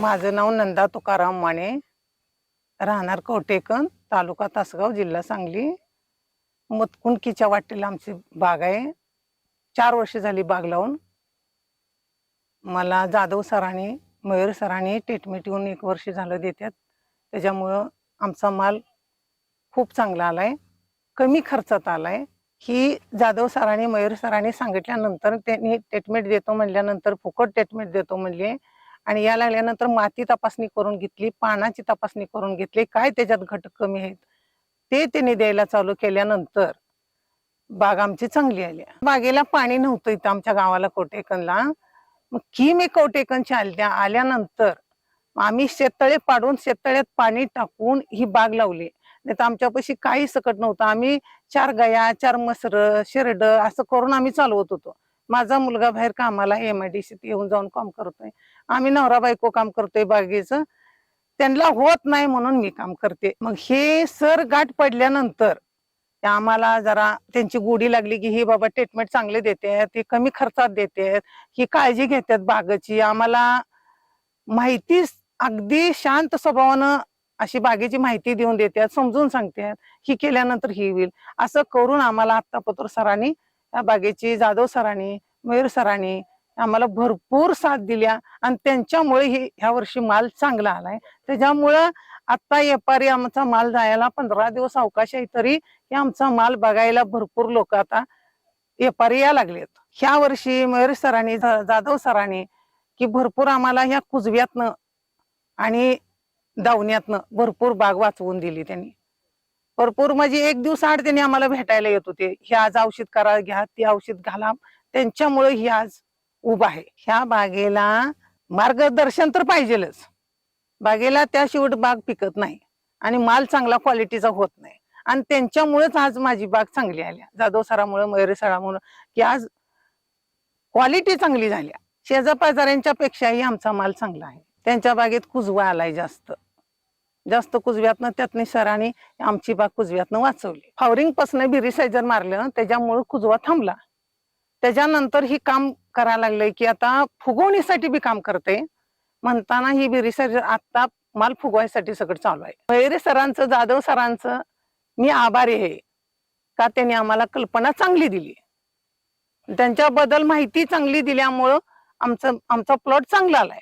माझं नाव नंदा तुकाराम माने राहणार कवटेकन तालुका तासगाव जिल्हा सांगली. मतकुणकीच्या वाटेला आमची बाग आहे. चार वर्ष झाली बाग लावून. मला जाधव सरांनी मयूर सरांनी ट्रीटमेंट येऊन एक वर्ष झालं देतात त्याच्यामुळं आमचा माल खूप चांगला आलाय. कमी खर्चात आलाय. ही जाधव सरांनी मयूर सरांनी सांगितल्यानंतर त्यांनी ट्रीटमेंट देतो म्हणल्यानंतर फुकट ट्रीटमेंट देतो म्हणले. आणि या लागल्यानंतर माती तपासणी करून घेतली पानाची तपासणी करून घेतली. काय त्याच्यात घटक कमी आहेत? ते त्यांनी द्यायला चालू केल्यानंतर बाग आमची चांगली आली. बागेला पाणी नव्हतं इथं आमच्या गावाला कोटेकनला मग की मी कोटेकनच्या आल्या आल्यानंतर आम्ही शेततळे पाडून शेततळ्यात पाणी टाकून ही बाग लावली. नाही तर आमच्यापाशी काही सकट नव्हतं. आम्ही चार गया चार मसर शेरड असं करून आम्ही चालवत होतो. माझा मुलगा बाहेर कामाला एम आय डी सीत येऊन जाऊन काम करतोय. आम्ही नवरा बायको काम करतोय बागेचं. त्यांना होत नाही म्हणून मी काम करते. मग हे सर गाठ पडल्यानंतर आम्हाला जरा त्यांची गोडी लागली की हे बाबा ट्रीटमेंट चांगले देते ते कमी खर्चात देते ही काळजी घेतात बागेची. आम्हाला माहिती अगदी शांत स्वभावानं अशी बागेची माहिती देऊन देतात समजून सांगतात ही केल्यानंतर ही होईल. असं करून आम्हाला आत्तापत्र सरांनी या बागेची जाधव सरांनी मयूर सरांनी आम्हाला भरपूर साथ दिल्या आणि त्यांच्यामुळे ही ह्या वर्षी माल चांगला आलाय. त्याच्यामुळं आता व्यापारी आमचा माल जायला पंधरा दिवस अवकाश आहे तरी हे आमचा माल बघायला भरपूर लोक आता व्यापारी या लागलेत. ह्या वर्षी मयूर सरांनी जाधव सरांनी की भरपूर आम्हाला ह्या कुजव्यातनं आणि दावण्यातनं भरपूर बाग वाचवून दिली त्यांनी. भरपूर म्हणजे एक दिवस आड त्यांनी आम्हाला भेटायला येत होते. हे आज औषध करा घ्या ती औषध घाला. त्यांच्यामुळे ही आज उभा आहे. ह्या बागेला मार्गदर्शन तर पाहिजेलच. बागेला त्याशिवाय बाग पिकत नाही आणि माल चांगला क्वालिटीचा होत नाही. आणि त्यांच्यामुळेच आज माझी बाग चांगली आल्या जाधव सरामुळे मयुरी सरामुळे की आज क्वालिटी चांगली झाल्या शेजापाजाऱ्यांच्या पेक्षाही आमचा माल चांगला आहे. त्यांच्या बागेत कुजवा आलाय जास्त. जास्त कुजव्यातनं त्यातनी सरांनी आमची बाग कुजव्यातनं वाचवली. फावरिंग पासन बी मारलं त्याच्यामुळे कुजवा थांबला. त्याच्यानंतर ही काम करायला लागलंय की आता फुगवणीसाठी बी काम करते. म्हणताना ही बी रिसर्च आता माल फुगवायसाठी सगळं चालू आहे. भैरे सरांचं जाधव सरांचं मी आभारी आहे का त्यांनी आम्हाला कल्पना चांगली दिली. त्यांच्याबद्दल माहिती चांगली दिल्यामुळं आमचं आमचा प्लॉट चांगला आलाय.